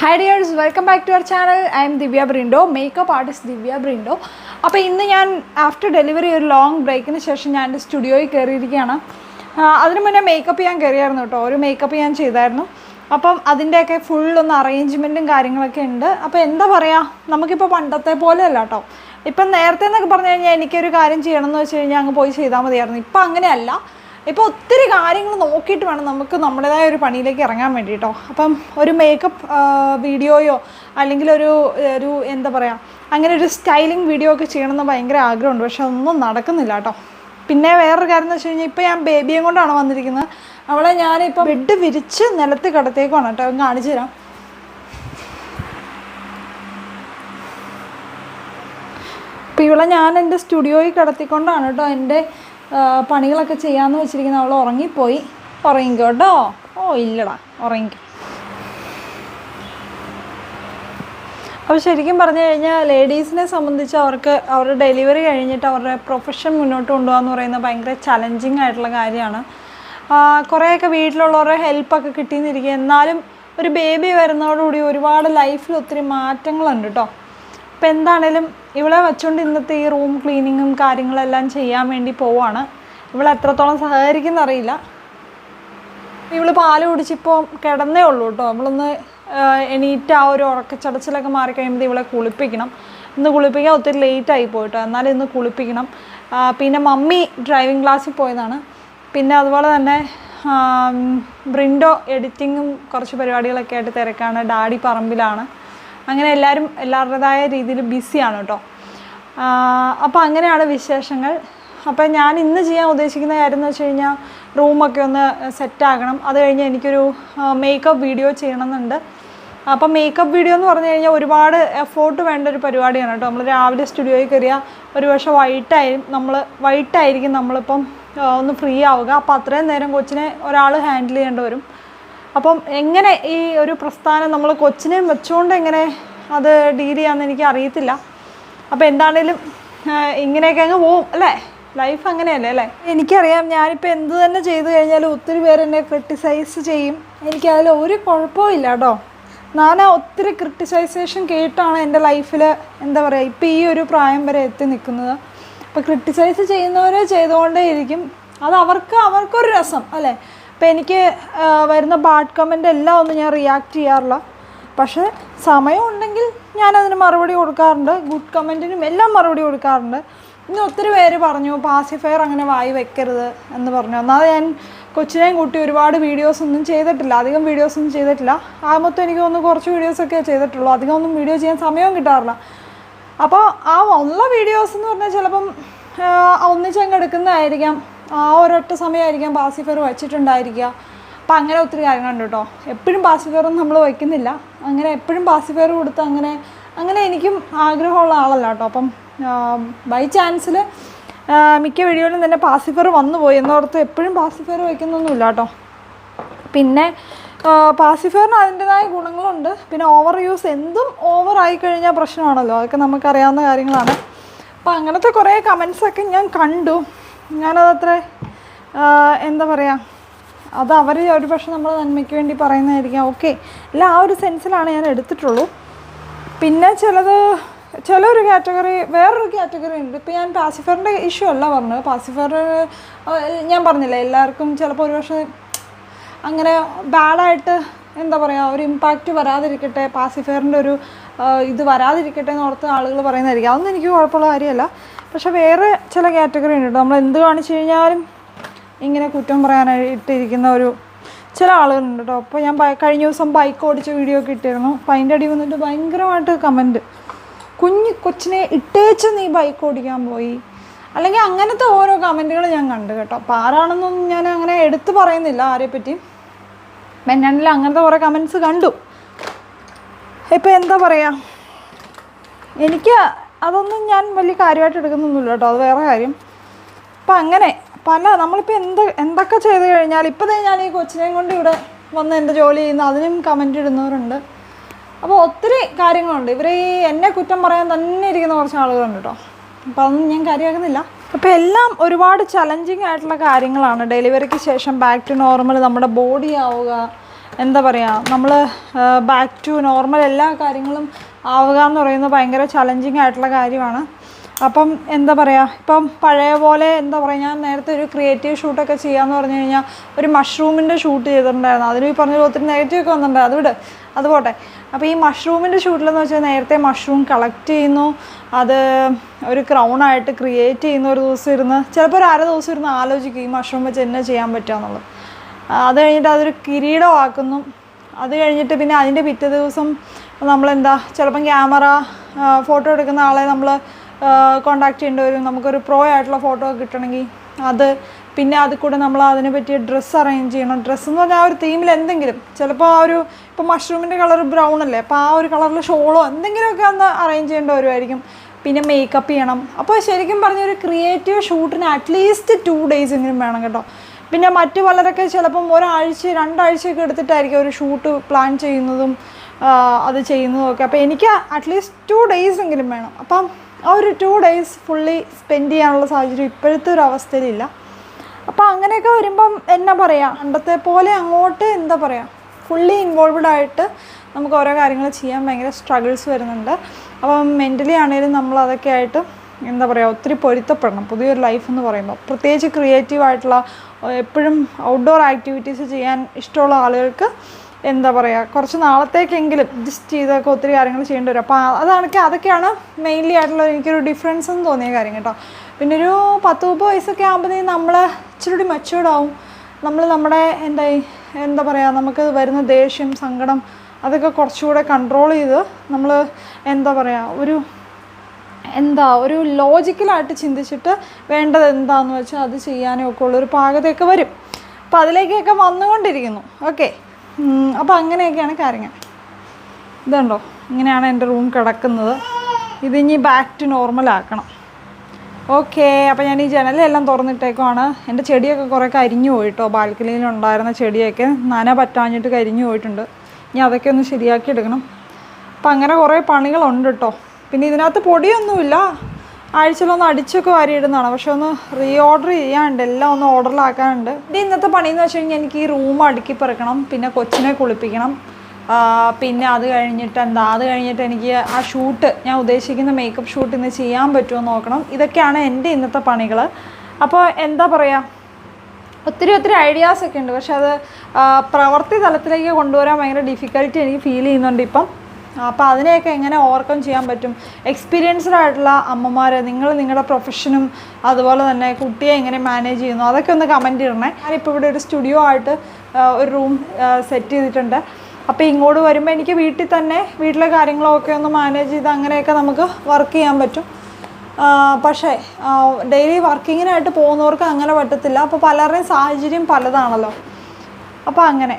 Hi dears welcome back to our channel I'm Divya Brindo makeup artist Divya Brindo അപ്പോൾ ഇന്ന് ഞാൻ after delivery ഒരു long ബ്രേക്കിന് ശേഷം ഞാൻ എന്റെ സ്റ്റുഡിയോയിൽ കയറിയിരിക്കുകയാണ്. അതിന് മുന്നേ മേക്കപ്പ് ചെയ്യാൻ കയറിയായിരുന്നു കേട്ടോ. ഒരു മേക്കപ്പ് ഞാൻ ചെയ്തായിരുന്നു. അപ്പം അതിന്റെയൊക്കെ ഫുൾ ഒന്ന് അറേഞ്ച്മെന്റും കാര്യങ്ങളൊക്കെ ഉണ്ട്. അപ്പോൾ എന്താ പറയുക നമുക്കിപ്പോൾ പണ്ടത്തെ പോലെ അല്ല കേട്ടോ. ഇപ്പം നേരത്തെ എന്നൊക്കെ പറഞ്ഞു കഴിഞ്ഞാൽ എനിക്കൊരു കാര്യം ചെയ്യണമെന്ന് വെച്ച് കഴിഞ്ഞാൽ അങ്ങ് പോയി ചെയ്താൽ മതിയായിരുന്നു. ഇപ്പം അങ്ങനെയല്ല. ഇപ്പോൾ ഒത്തിരി കാര്യങ്ങൾ നോക്കിയിട്ട് വേണം നമുക്ക് നമ്മുടേതായ ഒരു പണിയിലേക്ക് ഇറങ്ങാൻ വേണ്ടി കേട്ടോ അപ്പം ഒരു മേക്കപ്പ് വീഡിയോയോ അല്ലെങ്കിൽ ഒരു ഒരു എന്താ പറയുക അങ്ങനെ ഒരു സ്റ്റൈലിംഗ് വീഡിയോ ഒക്കെ ചെയ്യണമെന്ന് ഭയങ്കര ആഗ്രഹമുണ്ട്. പക്ഷെ അതൊന്നും നടക്കുന്നില്ല കേട്ടോ. പിന്നെ വേറൊരു കാര്യം എന്ന് വെച്ച് കഴിഞ്ഞാൽ ഇപ്പോൾ ഞാൻ ബേബിയെ കൊണ്ടാണ് വന്നിരിക്കുന്നത്. അവളെ ഞാനിപ്പോൾ ബെഡ് വിരിച്ച് നിലത്ത് കിടത്തേക്കാണ് കേട്ടോ. കാണിച്ചു തരാം. അപ്പോൾ ഇവളെ ഞാൻ എന്റെ സ്റ്റുഡിയോയിൽ കിടത്തിക്കൊണ്ടാണ് കേട്ടോ എന്റെ പണികളൊക്കെ ചെയ്യാമെന്ന് വെച്ചിരിക്കുന്ന അവൾ ഉറങ്ങിപ്പോയി. ഉറങ്ങിക്കോ കേട്ടോ? ഓ ഇല്ലടാ ഉറങ്ങിക്കോ അപ്പോൾ ശരിക്കും പറഞ്ഞു കഴിഞ്ഞാൽ ലേഡീസിനെ സംബന്ധിച്ച് അവർക്ക് അവരുടെ ഡെലിവറി കഴിഞ്ഞിട്ട് അവരുടെ പ്രൊഫഷൻ മുന്നോട്ട് കൊണ്ടുപോകാന്ന് പറയുന്നത് ഭയങ്കര ചലഞ്ചിങ് ആയിട്ടുള്ള കാര്യമാണ്. കുറേയൊക്കെ വീട്ടിലുള്ളവരുടെ ഹെൽപ്പൊക്കെ കിട്ടിയെന്നിരിക്കുക എന്നാലും ഒരു ബേബി വരുന്നതോടുകൂടി ഒരുപാട് ലൈഫിൽ ഒത്തിരി മാറ്റങ്ങളുണ്ട് കേട്ടോ അപ്പം എന്താണേലും ഇവളെ വെച്ചുകൊണ്ട് ഇന്നത്തെ ഈ റൂം ക്ലീനിങ്ങും കാര്യങ്ങളെല്ലാം ചെയ്യാൻ വേണ്ടി പോവാണ്. ഇവൾ എത്രത്തോളം സഹകരിക്കുന്നറിയില്ല. ഇവൾ പാൽ കുടിച്ചിപ്പോൾ കിടന്നേ ഉള്ളൂ കേട്ടോ. നമ്മളൊന്ന് എണീറ്റ് ആ ഒരു ഉറക്കച്ചടച്ചിലൊക്കെ മാറി കഴിയുമ്പോൾ ഇവളെ കുളിപ്പിക്കണം. ഇന്ന് കുളിപ്പിക്കാൻ ഒത്തിരി ലേറ്റ് ആയി പോയിട്ടോ. എന്നാലും ഇന്ന് കുളിപ്പിക്കണം. പിന്നെ മമ്മി ഡ്രൈവിംഗ് ക്ലാസ്സിൽ പോയതാണ്. പിന്നെ അതുപോലെ തന്നെ ബ്രിൻഡോ എഡിറ്റിങ്ങും കുറച്ച് പരിപാടികളൊക്കെ ആയിട്ട് തിരക്കാണ്. ഡാഡി പറമ്പിലാണ്. അങ്ങനെ എല്ലാവരും എല്ലാവരുടേതായ രീതിയിൽ ബിസിയാണ് കേട്ടോ. അപ്പോൾ അങ്ങനെയാണ് വിശേഷങ്ങൾ. അപ്പോൾ ഞാൻ ഇന്ന് ചെയ്യാൻ ഉദ്ദേശിക്കുന്ന കാര്യം എന്ന് വെച്ച് കഴിഞ്ഞാൽ റൂമൊക്കെ ഒന്ന് സെറ്റ് ആക്കണം അത് കഴിഞ്ഞ് എനിക്കൊരു മേക്കപ്പ് വീഡിയോ ചെയ്യണമെന്നുണ്ട്. അപ്പോൾ മേക്കപ്പ് വീഡിയോ എന്ന് പറഞ്ഞു കഴിഞ്ഞാൽ ഒരുപാട് എഫോർട്ട് വേണ്ട ഒരു പരിപാടിയാണ് കേട്ടോ. നമ്മൾ രാവിലെ സ്റ്റുഡിയോയിൽ കയറിയാൽ ഒരു പക്ഷേ വൈകിട്ടായി നമ്മൾ വൈകിട്ടായിരിക്കും നമ്മളിപ്പം ഒന്ന് ഫ്രീ ആവുക. അപ്പോൾ അത്രയും നേരം കൊച്ചിനെ ഒരാൾ ഹാൻഡിൽ ചെയ്യേണ്ടി വരും. അപ്പം എങ്ങനെ ഈ ഒരു പ്രസ്ഥാനം നമ്മൾ കൊച്ചിനെ വെച്ചുകൊണ്ട് എങ്ങനെ അത് ഡീൽ ചെയ്യാമെന്ന് എനിക്ക് അറിയത്തില്ല. അപ്പോൾ എന്താണേലും ഇങ്ങനെയൊക്കെ അങ്ങ് പോവും അല്ലേ? ലൈഫ് അങ്ങനെയല്ലേ അല്ലേ? എനിക്കറിയാം ഞാനിപ്പോൾ എന്ത് തന്നെ ചെയ്തു കഴിഞ്ഞാലും ഒത്തിരി പേര് എന്നെ ക്രിട്ടിസൈസ് ചെയ്യും. എനിക്കതിൽ ഒരു കുഴപ്പവും ഇല്ല കേട്ടോ. ഞാൻ ഒത്തിരി ക്രിട്ടിസൈസേഷൻ കേട്ടാണ് എന്റെ ലൈഫിൽ എന്താ പറയുക ഇപ്പോൾ ഈ ഒരു പ്രായം വരെ എത്തി നിൽക്കുന്നത്. അപ്പോൾ ക്രിട്ടിസൈസ് ചെയ്യുന്നവരെ ചെയ്തുകൊണ്ടേ ഇരിക്കും അത് അവർക്ക് അവർക്കൊരു രസം അല്ലേ? അപ്പോൾ എനിക്ക് വരുന്ന ബാഡ് കമന്റ് എല്ലാം ഒന്നും ഞാൻ റിയാക്ട് ചെയ്യാറില്ല. പക്ഷേ സമയം ഉണ്ടെങ്കിൽ ഞാനതിന് മറുപടി കൊടുക്കാറുണ്ട്. ഗുഡ് കമന്റിനും എല്ലാം മറുപടി കൊടുക്കാറുണ്ട്. ഇന്ന് ഒത്തിരി പേര് പറഞ്ഞു പാസിഫയർ അങ്ങനെ വായി വെക്കരുത് എന്ന് പറഞ്ഞു. എന്നാൽ ഞാൻ കൊച്ചിനെയും കൂട്ടി ഒരുപാട് വീഡിയോസ് ഒന്നും ചെയ്തിട്ടില്ല. അധികം വീഡിയോസ് ഒന്നും ചെയ്തിട്ടില്ല. ആ മൊത്തം എനിക്ക് തോന്നുന്നു കുറച്ച് വീഡിയോസൊക്കെ ചെയ്തിട്ടുള്ളൂ. അധികം ഒന്നും വീഡിയോ ചെയ്യാൻ സമയവും കിട്ടാറില്ല. അപ്പോൾ ആ ഉള്ള വീഡിയോസ് എന്ന് പറഞ്ഞാൽ ചിലപ്പം ഒന്നിച്ചങ്ങ് എടുക്കുന്നതായിരിക്കാം. ആ ഒരൊറ്റ സമയമായിരിക്കാം പാസിഫർ വെച്ചിട്ടുണ്ടായിരിക്കുക. അപ്പം അങ്ങനെ ഒത്തിരി കാര്യങ്ങളുണ്ട് കേട്ടോ. എപ്പോഴും ബാസിഫെയറൊന്നും നമ്മൾ വയ്ക്കുന്നില്ല. അങ്ങനെ എപ്പോഴും ബാസിഫെയർ കൊടുത്ത് അങ്ങനെ അങ്ങനെ എനിക്കും ആഗ്രഹമുള്ള ആളല്ല കേട്ടോ. അപ്പം ബൈ ചാൻസിൽ മിക്ക വീഡിയോയിലും തന്നെ പാസിഫർ വന്നു പോയി. എന്നോർത്ത് എപ്പോഴും പാസിഫർ വയ്ക്കുന്നൊന്നുമില്ല കേട്ടോ. പിന്നെ പാസിഫെയറിന് അതിന്റെതായ ഗുണങ്ങളുണ്ട്. പിന്നെ ഓവർ യൂസ് എന്തും ഓവർ ആയി കഴിഞ്ഞാൽ പ്രശ്നമാണല്ലോ. അതൊക്കെ നമുക്കറിയാവുന്ന കാര്യങ്ങളാണ്. അപ്പം അങ്ങനത്തെ കുറേ കമൻസൊക്കെ ഞാൻ കണ്ടു. ഞാനതത്ര എന്താ പറയുക അത് അവർ ഒരു പക്ഷെ നമ്മൾ നന്മയ്ക്ക് വേണ്ടി പറയുന്നതായിരിക്കാം. ഓക്കെ അല്ല ആ ഒരു സെൻസിലാണ് ഞാൻ എടുത്തിട്ടുള്ളൂ. പിന്നെ ചിലത് ചില ഒരു കാറ്റഗറി വേറൊരു കാറ്റഗറി ഉണ്ട്. ഇപ്പോൾ ഞാൻ പാസിഫറിന്റെ ഇഷ്യൂ അല്ല പറഞ്ഞത്. പാസിഫർ ഞാൻ പറഞ്ഞില്ലേ എല്ലാവർക്കും ചിലപ്പോൾ ഒരു പക്ഷേ അങ്ങനെ ബാഡായിട്ട് എന്താ പറയുക ഒരു ഇമ്പാക്റ്റ് വരാതിരിക്കട്ടെ പാസിഫയറിന്റെ ഒരു ഇത് വരാതിരിക്കട്ടെ എന്ന് ഓർത്ത് ആളുകൾ പറയുന്നതായിരിക്കും. അതൊന്നും എനിക്ക് കുഴപ്പമുള്ള കാര്യമല്ല. പക്ഷെ വേറെ ചില കാറ്റഗറി ഉണ്ട് നമ്മൾ എന്ത് കാണിച്ചു കഴിഞ്ഞാലും ഇങ്ങനെ കുറ്റം പറയാനായിട്ടിരിക്കുന്ന ഒരു ചില ആളുകളുണ്ട് കേട്ടോ. അപ്പോൾ ഞാൻ കഴിഞ്ഞ ദിവസം ബൈക്ക് ഓടിച്ച വീഡിയോ ഒക്കെ ഇട്ടിരുന്നു. അപ്പോൾ അതിന്റെ അടി വന്നിട്ട് ഭയങ്കരമായിട്ട് കമന്റ് കുഞ്ഞ് കൊച്ചിനെ ഇട്ടേച്ച് നീ ബൈക്ക് ഓടിക്കാൻ പോയി. അല്ലെങ്കിൽ അങ്ങനത്തെ ഓരോ കമന്റുകൾ ഞാൻ കണ്ടു കേട്ടോ. അപ്പോൾ ആരാണെന്നൊന്നും ഞാൻ അങ്ങനെ എടുത്തു പറയുന്നില്ല ആരെപ്പറ്റി മെന്നാണ്ടിൽ അങ്ങനത്തെ കുറേ കമൻസ് കണ്ടു. ഇപ്പം എന്താ പറയുക എനിക്ക് അതൊന്നും ഞാൻ വലിയ കാര്യമായിട്ട് എടുക്കുന്നൊന്നുമില്ല കേട്ടോ അത് വേറെ കാര്യം. അപ്പം അങ്ങനെ പല നമ്മളിപ്പോൾ എന്ത് എന്തൊക്കെ ചെയ്ത് കഴിഞ്ഞാൽ തന്നെ ഞാൻ ഈ കൊച്ചിനെയും കൊണ്ട് ഇവിടെ വന്ന് എന്റെ ജോലി ചെയ്യുന്ന അതിനും കമന്റ് ഇടുന്നവരുണ്ട്. അപ്പോൾ ഒത്തിരി കാര്യങ്ങളുണ്ട്. ഇവർ ഈ എന്നെ കുറ്റം പറയാൻ തന്നെ ഇരിക്കുന്ന കുറച്ച് ആളുകളുണ്ട് കേട്ടോ. അപ്പോൾ അതൊന്നും ഞാൻ കാര്യമാക്കുന്നില്ല. അപ്പോൾ എല്ലാം ഒരുപാട് ചലഞ്ചിങ് ആയിട്ടുള്ള കാര്യങ്ങളാണ്. ഡെലിവറിക്ക് ശേഷം ബാക്ക് ടു നോർമൽ നമ്മുടെ ബോഡി ആവുക എന്താ പറയുക നമ്മൾ ബാക്ക് ടു നോർമൽ എല്ലാ കാര്യങ്ങളും ആവുക എന്ന് പറയുന്നത് ഭയങ്കര ചലഞ്ചിങ് ആയിട്ടുള്ള കാര്യമാണ്. അപ്പം എന്താ പറയുക ഇപ്പം പഴയ പോലെ എന്താ പറയുക ഞാൻ നേരത്തെ ഒരു ക്രിയേറ്റീവ് ഷൂട്ടൊക്കെ ചെയ്യാമെന്ന് പറഞ്ഞു കഴിഞ്ഞാൽ ഒരു മഷ്റൂമിന്റെ ഷൂട്ട് ചെയ്തിട്ടുണ്ടായിരുന്നു. അതിന് ഈ പറഞ്ഞ ഒത്തിരി നെഗറ്റീവ് ഒക്കെ വന്നിട്ടുണ്ട്. അത് വിട് അത് പോട്ടെ. അപ്പോൾ ഈ മഷ്റൂമിന്റെ ഷൂട്ടിലെന്ന് വെച്ചാൽ നേരത്തെ മഷ്റൂം കളക്ട് ചെയ്യുന്നു. അത് ഒരു ക്രൗണായിട്ട് ക്രിയേറ്റ് ചെയ്യുന്ന ഒരു ദിവസം ഇരുന്ന് ചിലപ്പോൾ ഒരു അര ദിവസം ഇരുന്ന് ആലോചിക്കും ഈ മഷ്റൂം വെച്ച് എന്നെ ചെയ്യാൻ ആ, അത് കഴിഞ്ഞിട്ട് അതൊരു കിരീടമാക്കുന്നു. അത് കഴിഞ്ഞിട്ട് പിന്നെ അതിന്റെ പിറ്റേ ദിവസം നമ്മളെന്താ ചിലപ്പം ക്യാമറ ഫോട്ടോ എടുക്കുന്ന ആളെ നമ്മൾ കോണ്ടാക്ട് ചെയ്യേണ്ടി വരും. നമുക്കൊരു പ്രോ ആയിട്ടുള്ള ഫോട്ടോ കിട്ടണമെങ്കിൽ അത് പിന്നെ അതിൽ കൂടെ നമ്മൾ അതിനെ പറ്റിയ ഡ്രസ്സ് അറേഞ്ച് ചെയ്യണം. ഡ്രസ്സ് എന്ന് പറഞ്ഞാൽ ആ ഒരു തീമിൽ എന്തെങ്കിലും. ചിലപ്പോൾ ആ ഒരു ഇപ്പോൾ മഷ്റൂമിന്റെ കളർ ബ്രൗൺ അല്ലേ അപ്പോൾ ആ ഒരു കളറിൽ ഷോളോ എന്തെങ്കിലുമൊക്കെ ഒന്ന് അറേഞ്ച് ചെയ്യേണ്ടി വരുമായിരിക്കും പിന്നെ മേക്കപ്പ് ചെയ്യണം. അപ്പോൾ ശരിക്കും പറഞ്ഞ ഒരു ക്രിയേറ്റീവ് ഷൂട്ടിന് അറ്റ്ലീസ്റ്റ് ടു ഡേയ്സ് എങ്കിലും വേണം കേട്ടോ. പിന്നെ മറ്റു പലരൊക്കെ ചിലപ്പം ഒരാഴ്ച രണ്ടാഴ്ചയൊക്കെ എടുത്തിട്ടായിരിക്കും ഒരു ഷൂട്ട് പ്ലാൻ ചെയ്യുന്നതും അത് ചെയ്യുന്നതൊക്കെ. അപ്പോൾ എനിക്ക് അറ്റ്ലീസ്റ്റ് ടു ഡേയ്സ് എങ്കിലും വേണം. അപ്പം ആ ഒരു ടു ഡേയ്സ് ഫുള്ളി സ്പെൻഡ് ചെയ്യാനുള്ള സാഹചര്യം ഇപ്പോഴത്തെ ഒരു അവസ്ഥയിലില്ല. അപ്പോൾ അങ്ങനെയൊക്കെ വരുമ്പം എന്നാ പറയുക പണ്ടത്തെ പോലെ അങ്ങോട്ട് എന്താ പറയുക ഫുള്ളി ഇൻവോൾവഡ് ആയിട്ട് നമുക്ക് ഓരോ കാര്യങ്ങൾ ചെയ്യാൻ ഭയങ്കര സ്ട്രഗിൾസ് വരുന്നുണ്ട്. അപ്പം മെന്റലി ആണെങ്കിലും നമ്മൾ അതൊക്കെ ആയിട്ട് എന്താ പറയുക ഒത്തിരി പൊരുത്തപ്പെടണം. പുതിയൊരു ലൈഫ് എന്ന് പറയുമ്പോൾ പ്രത്യേകിച്ച് ക്രിയേറ്റീവ് ആയിട്ടുള്ള എപ്പോഴും ഔട്ട്ഡോർ ആക്ടിവിറ്റീസ് ചെയ്യാൻ ഇഷ്ടമുള്ള ആളുകൾക്ക് എന്താ പറയുക കുറച്ച് നാളത്തേക്കെങ്കിലും ജസ്റ്റ് ചെയ്തൊക്കെ ഒത്തിരി കാര്യങ്ങൾ ചെയ്യേണ്ടി വരും. അപ്പോൾ അതാണെങ്കിൽ അതൊക്കെയാണ് മെയിൻലി ആയിട്ടുള്ള എനിക്കൊരു ഡിഫറൻസ് എന്ന് തോന്നിയ കാര്യം കേട്ടോ. പിന്നെ ഒരു പത്ത് മുപ്പത് വയസ്സൊക്കെ ആകുമ്പോഴത്തേക്കും നമ്മൾ ഇച്ചിരി കൂടി മച്ചുവേർഡ് ആവും. നമ്മൾ നമ്മുടെ എന്തായി എന്താ പറയുക നമുക്ക് വരുന്ന ദേഷ്യം സങ്കടം അതൊക്കെ കുറച്ചുകൂടെ കൺട്രോൾ ചെയ്ത് നമ്മൾ എന്താ പറയുക ഒരു എന്താ ഒരു ലോജിക്കലായിട്ട് ചിന്തിച്ചിട്ട് വേണ്ടത് എന്താണെന്ന് വെച്ചാൽ അത് ചെയ്യാനും ഒക്കെ ഉള്ളൊരു പാകതയൊക്കെ വരും. അപ്പോൾ അതിലേക്കൊക്കെ വന്നുകൊണ്ടിരിക്കുന്നു. ഓക്കെ അപ്പോൾ അങ്ങനെയൊക്കെയാണ് കാര്യങ്ങൾ. ഇതുണ്ടോ? ഇങ്ങനെയാണ് എന്റെ റൂം കിടക്കുന്നത്. ഇതിനി ബാക്ക് ടു നോർമൽ ആക്കണം. ഓക്കെ അപ്പോൾ ഞാൻ ഈ ജനലെല്ലാം തുറന്നിട്ടേക്കുവാണ്. എന്റെ ചെടിയൊക്കെ കുറേ കരിഞ്ഞു പോയിട്ടോ? ബാൽക്കണിയിൽ ഉണ്ടായിരുന്ന ചെടിയൊക്കെ നന പറ്റാഞ്ഞിട്ട് കരിഞ്ഞു പോയിട്ടുണ്ട്. ഇനി അതൊക്കെ ഒന്ന് ശരിയാക്കി എടുക്കണം. അപ്പം അങ്ങനെ കുറേ പണികളുണ്ട് കേട്ടോ പിന്നെ ഇതിനകത്ത് പൊടിയൊന്നുമില്ല. ആഴ്ചയിലൊന്ന് അടിച്ചൊക്കെ വാരിയിടുന്നതാണ്. പക്ഷെ ഒന്ന് റീ ഓർഡർ ചെയ്യാനുണ്ട്. എല്ലാം ഒന്ന് ഓർഡറിലാക്കാനുണ്ട് ഇത് ഇന്നത്തെ പണിയെന്ന് വെച്ച് കഴിഞ്ഞാൽ എനിക്ക് ഈ റൂം അടുക്കി പെറുക്കണം പിന്നെ കൊച്ചിനെ കുളിപ്പിക്കണം. പിന്നെ അത് കഴിഞ്ഞിട്ട് എന്താ അത് കഴിഞ്ഞിട്ട് എനിക്ക് ആ ഷൂട്ട് ഞാൻ ഉദ്ദേശിക്കുന്ന മേക്കപ്പ് ഷൂട്ട് ഇന്ന് ചെയ്യാൻ പറ്റുമോ നോക്കണം. ഇതൊക്കെയാണ് എന്റെ ഇന്നത്തെ പണികൾ അപ്പോൾ എന്താ പറയുക ഒത്തിരി ഒത്തിരി ഐഡിയാസൊക്കെ ഉണ്ട്. പക്ഷെ അത് പ്രവൃത്തി തലത്തിലേക്ക് കൊണ്ടുവരാൻ ഭയങ്കര ഡിഫിക്കൽറ്റി എനിക്ക് ഫീൽ ചെയ്യുന്നുണ്ട് ഇപ്പം. അപ്പോൾ അതിനെയൊക്കെ എങ്ങനെ ഓവർകം ചെയ്യാൻ പറ്റും? എക്സ്പീരിയൻസ്ഡ് ആയിട്ടുള്ള അമ്മമാരെ നിങ്ങൾ നിങ്ങളുടെ പ്രൊഫഷനും അതുപോലെ തന്നെ കുട്ടിയെ എങ്ങനെ മാനേജ് ചെയ്യുന്നു? അതൊക്കെ ഒന്ന് കമന്റ് ചെയ്യണേ ഞാനിപ്പോൾ ഇവിടെ ഒരു സ്റ്റുഡിയോ ആയിട്ട് ഒരു റൂം സെറ്റ് ചെയ്തിട്ടുണ്ട്. അപ്പോൾ ഇങ്ങോട്ട് വരുമ്പോൾ എനിക്ക് വീട്ടിൽ തന്നെ വീട്ടിലെ കാര്യങ്ങളൊക്കെ ഒന്ന് മാനേജ് ചെയ്ത് അങ്ങനെയൊക്കെ നമുക്ക് വർക്ക് ചെയ്യാൻ പറ്റും. പക്ഷേ ഡെയിലി വർക്കിങ്ങിനായിട്ട് പോകുന്നവർക്ക് അങ്ങനെ പറ്റത്തില്ല. അപ്പോൾ പലരുടെയും സാഹചര്യം പലതാണല്ലോ. അപ്പോൾ അങ്ങനെ.